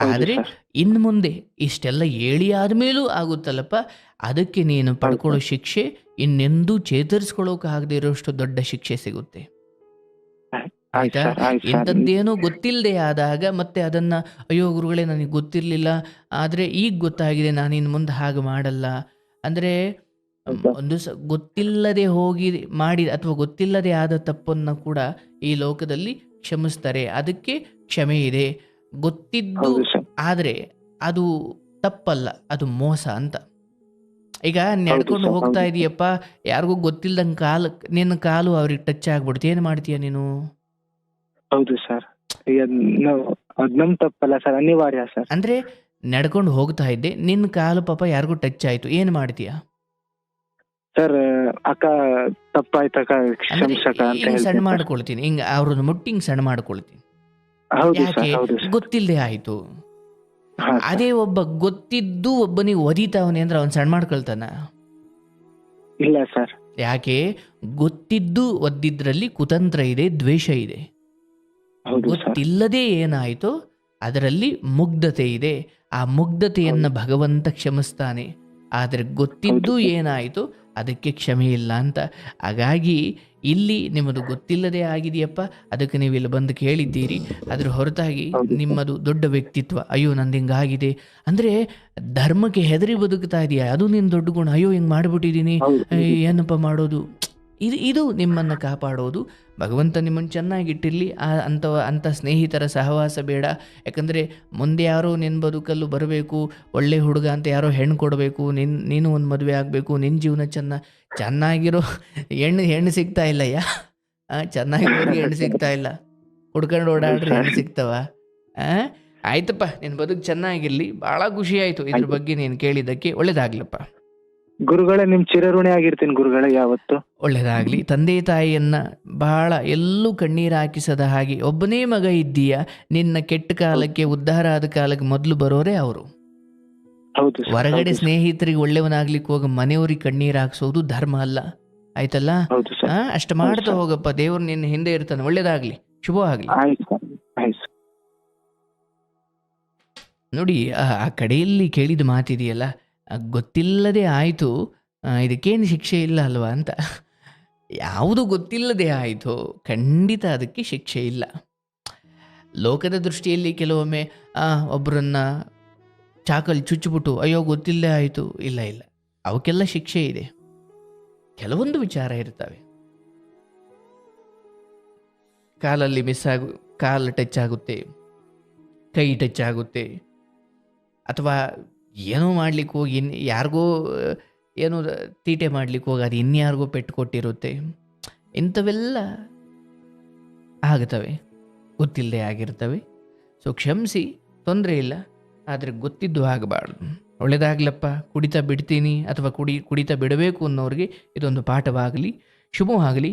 ಆದರೆ ಇನ್ನು ಮುಂದೆ ಇಷ್ಟೆಲ್ಲ ಹೇಳಿ ಆದಮೇಲೂ ಆಗುತ್ತಲ್ಲಪ್ಪ? ಅದಕ್ಕೆ ನೀನು ಪಡ್ಕೊಳ್ಳೋ ಶಿಕ್ಷೆ ಇನ್ನೆಂದೂ ಚೇತರಿಸ್ಕೊಳ್ಳೋಕೆ ಇರೋಷ್ಟು ದೊಡ್ಡ ಶಿಕ್ಷೆ ಸಿಗುತ್ತೆ. ಆಯ್ತು? ಇಂಥದ್ದೇನೋ ಗೊತ್ತಿಲ್ಲದೆ ಆದಾಗ ಮತ್ತೆ ಅದನ್ನ ಅಯ್ಯೋ ಗುರುಗಳೇ ನನಗೆ ಗೊತ್ತಿರಲಿಲ್ಲ. ಆದರೆ ಈಗ ಗೊತ್ತಾಗಿದೆ ನಾನು ಇನ್ನು ಮುಂದೆ ಹಾಗೆ ಮಾಡಲ್ಲ. ಅಂದರೆ? ಒಂದು ಸ ಗೊತ್ತಿಲ್ಲದೆ ಹೋಗಿ ಮಾಡಿ ಅಥವಾ ಗೊತ್ತಿಲ್ಲದೆ ಆದ ತಪ್ಪನ್ನು ಕೂಡ ಈ ಲೋಕದಲ್ಲಿ ಕ್ಷಮಿಸ್ತಾರೆ. ಅದಕ್ಕೆ ಕ್ಷಮೆ ಇದೆ. ಗೊತ್ತಿದ್ದು ಆದರೆ ಅದು ತಪ್ಪಲ್ಲ ಅದು ಮೋಸ ಅಂತ. ಈಗ ನಡ್ಕೊಂಡು ಹೋಗ್ತಾ. ಇದೀಯಪ್ಪ ಯಾರಿಗೂ ಗೊತ್ತಿಲ್ಲದಂಗೆ ಕಾಲು ನಿನ್ನ ಕಾಲು ಅವ್ರಿಗೆ ಟಚ್ ಆಗ್ಬಿಡುತ್ತೆ ಏನು ಮಾಡ್ತೀಯ ನೀನು? ಹೌದು ಸರ್. ತಪ್ಪಲ್ಲ ಸರ್ ಅನಿವಾರ್ಯ ಸರ್. ಅಂದ್ರೆ ನಡ್ಕೊಂಡು ಹೋಗ್ತಾ ಇದ್ದೆ ನಿನ್ನ ಕಾಲು ಪಾಪ ಯಾರಿಗೂ ಟಚ್ ಆಯ್ತು. ಏನು ಮಾಡ್ತೀಯ? ಸರ್ ಅಕ್ಕ ತಪ್ಪಾಯ್ತಕ್ಕ ಕ್ಷಮಿಸಕ ಅಂತ ಸಣ್ಣ ಮಾಡ್ಕೊಳ್ತೀನಿ. ಹಿಂಗ ಅವ್ರನ್ನ ಮುಟ್ಟಿಂಗ್ ಸಣ್ಣ ಮಾಡ್ಕೊಳ್ತೀನಿ. ಯಾಕೆ? ಗೊತ್ತಿಲ್ಲದೆ ಆಯ್ತು. ಅದೇ ಒಬ್ಬ ಗೊತ್ತಿದ್ದು ಒಬ್ಬನಿಗೆ ಒದಿತಾವನೆ ಅಂದ್ರೆ ಅವನ್ ಸಣ್ಣ ಮಾಡ್ಕೊಳ್ತಾನ? ಇಲ್ಲ ಸರ್. ಯಾಕೆ? ಗೊತ್ತಿದ್ದು ಒದ್ದಿದ್ರಲ್ಲಿ ಕುತಂತ್ರ ಇದೆ ದ್ವೇಷ ಇದೆ. ಗೊತ್ತಿಲ್ಲದೆ ಏನಾಯ್ತು ಅದರಲ್ಲಿ ಮುಗ್ಧತೆ ಇದೆ. ಆ ಮುಗ್ಧತೆಯನ್ನ ಭಗವಂತ ಕ್ಷಮಿಸ್ತಾನೆ. ಆದರೆ ಗೊತ್ತಿದ್ದು. ಏನಾಯಿತು? ಅದಕ್ಕೆ ಕ್ಷಮೆ ಇಲ್ಲ ಅಂತ. ಹಾಗಾಗಿ ಇಲ್ಲಿ ನಿಮ್ಮದು ಗೊತ್ತಿಲ್ಲದೆ ಆಗಿದೆಯಪ್ಪ. ಅದಕ್ಕೆ ನೀವು ಇಲ್ಲಿ ಬಂದು ಕೇಳಿದ್ದೀರಿ. ಅದ್ರ ಹೊರತಾಗಿ ನಿಮ್ಮದು ದೊಡ್ಡ ವ್ಯಕ್ತಿತ್ವ. ಅಯ್ಯೋ ನಂದು ಹಿಂಗಾಗಿದೆ. ಅಂದ್ರೆ ಧರ್ಮಕ್ಕೆ ಹೆದರಿ ಬದುಕ್ತಾ ಇದೆಯಾ? ಅದು ನಿನ್ನ ದೊಡ್ಡ ಗುಣ. ಅಯ್ಯೋ ಹಿಂಗೆ ಮಾಡಿಬಿಟ್ಟಿದ್ದೀನಿ. ಏನಪ್ಪ ಮಾಡೋದು? ಇದು ಇದು ನಿಮ್ಮನ್ನು ಕಾಪಾಡೋದು. ಭಗವಂತ ನಿಮ್ಮನ್ನು ಚೆನ್ನಾಗಿಟ್ಟಿರಲಿ. ಆ ಅಂಥ ಅಂಥ ಸ್ನೇಹಿತರ ಸಹವಾಸ ಬೇಡ. ಯಾಕಂದರೆ ಮುಂದೆ ಯಾರೋ ನಿನ್ನ ಬದುಕಲ್ಲೂ ಬರಬೇಕು. ಒಳ್ಳೆ ಹುಡುಗ ಅಂತ ಯಾರೋ ಹೆಣ್ಣು ಕೊಡಬೇಕು. ನಿನ್ ನೀನು ಒಂದು ಮದುವೆ ಆಗಬೇಕು. ನಿನ್ನ ಜೀವನ ಚೆನ್ನ ಚೆನ್ನಾಗಿರೋ ಹೆಣ್ಣು ಹೆಣ್ಣು ಸಿಗ್ತಾ ಇಲ್ಲಯ್ಯ? ಆ, ಚೆನ್ನಾಗಿರೋರಿಗೆ ಹೆಣ್ಣು ಸಿಗ್ತಾ ಇಲ್ಲ. ಹುಡ್ಕೊಂಡು ಓಡಾಡ್ರಿ ಹೆಣ್ಣು ಸಿಗ್ತಾವ. ಆ? ಆಯ್ತಪ್ಪ ನಿನ್ನ ಬದುಕು ಚೆನ್ನಾಗಿರಲಿ. ಭಾಳ ಖುಷಿ ಆಯಿತು ಇದ್ರ ಬಗ್ಗೆ ನೀನು ಕೇಳಿದ್ದಕ್ಕೆ. ಒಳ್ಳೇದಾಗ್ಲಪ್ಪ. ಗುರುಗಳೇ ನಿಮ್ ಚಿರಋಣಿ ಆಗಿರ್ತೀನಿ ಗುರುಗಳೇ ಯಾವತ್ತು. ಒಳ್ಳೇದಾಗ್ಲಿ. ತಂದೆ ತಾಯಿಯನ್ನ ಬಹಳ ಎಲ್ಲೂ ಕಣ್ಣೀರು ಹಾಕಿಸದ ಹಾಗೆ ಒಬ್ಬನೇ ಮಗ ಇದ್ದೀಯ? ನಿನ್ನ ಕೆಟ್ಟ ಕಾಲಕ್ಕೆ ಉದ್ಧಾರ ಆದ ಕಾಲಕ್ಕೆ ಮೊದಲು ಬರೋರೇ ಅವರು. ಹೌದು ಸರ್, ಹೊರಗಡೆ ಹೌದು ಸರ್. ಸ್ನೇಹಿತರಿಗೆ ಒಳ್ಳೆಯವನಾಗ್ಲಿಕ್ಕೆ ಹೋಗಿ ಮನೆಯವ್ರಿಗೆ ಕಣ್ಣೀರು ಹಾಕ್ಸೋದು ಧರ್ಮ ಅಲ್ಲ. ಆಯ್ತಲ್ಲ? ಹೌದು ಸರ್. ಆ, ಅಷ್ಟು ಮಾಡ್ತಾ ಸರ್. ಹೋಗಪ್ಪ ದೇವ್ರು ನಿನ್ನ ಹಿಂದೆ ಇರ್ತಾನೆ. ಒಳ್ಳೇದಾಗ್ಲಿ. ಶುಭ ಆಗ್ಲಿ. ಆಯ್ತು ಸರ್ ಆಯ್ತು ಸರ್. ನೋಡಿ ಆ ಆ ಕಡೆಯಲ್ಲಿ ಕೇಳಿದ ಮಾತಿದೆಯಲ್ಲ ಗೊತ್ತಿಲ್ಲದೆ ಆಯಿತು ಇದಕ್ಕೇನು ಶಿಕ್ಷೆ ಇಲ್ಲ ಅಲ್ವಾ ಅಂತ. ಯಾವುದು ಗೊತ್ತಿಲ್ಲದೆ ಆಯಿತು ಖಂಡಿತ ಅದಕ್ಕೆ ಶಿಕ್ಷೆ ಇಲ್ಲ. ಲೋಕದ ದೃಷ್ಟಿಯಲ್ಲಿ ಕೆಲವೊಮ್ಮೆ ಒಬ್ಬರನ್ನು ಒಬ್ಬರನ್ನ ಚಾಕಲ್ ಚುಚ್ಚಿಬಿಟ್ಟು, ಅಯ್ಯೋ, ಗೊತ್ತಿಲ್ಲದೆ ಆಯಿತು. ಇಲ್ಲ ಇಲ್ಲ. ಅವಕ್ಕೆಲ್ಲ ಶಿಕ್ಷೆ ಇದೆ. ಕೆಲವೊಂದು ವಿಚಾರ ಇರ್ತವೆ. ಕಾಲಲ್ಲಿ ಮಿಸ್ ಆಗು ಕಾಲು ಟಚ್ ಆಗುತ್ತೆ ಕೈ ಟಚ್ ಆಗುತ್ತೆ ಅಥವಾ ಏನೋ ಮಾಡ್ಲಿಕ್ಕೆ ಹೋಗಿ, ಇನ್ ಯಾರಿಗೋ ಏನೋ ತೀಟೆ ಮಾಡ್ಲಿಕ್ಕೆ ಹೋಗಿ, ಅದು ಇನ್ಯಾರಿಗೋ ಪೆಟ್ಟು ಕೊಟ್ಟಿರುತ್ತೆ. ಇಂಥವೆಲ್ಲ ಆಗ್ತವೆ ಗೊತ್ತಿಲ್ಲದೆ ಆಗಿರ್ತವೆ. ಸೊ ಕ್ಷಮಿಸಿ, ತೊಂದರೆ ಇಲ್ಲ. ಆದರೆ ಗೊತ್ತಿದ್ದು ಆಗಬಾರ್ದು. ಒಳ್ಳೇದಾಗ್ಲಪ್ಪ, ಕುಡಿತಾ ಬಿಡ್ತೀನಿ, ಅಥವಾ ಕುಡಿ, ಕುಡಿತಾ ಬಿಡಬೇಕು ಅನ್ನೋರಿಗೆ ಇದೊಂದು ಪಾಠವಾಗಲಿ, ಶುಭವಾಗಲಿ.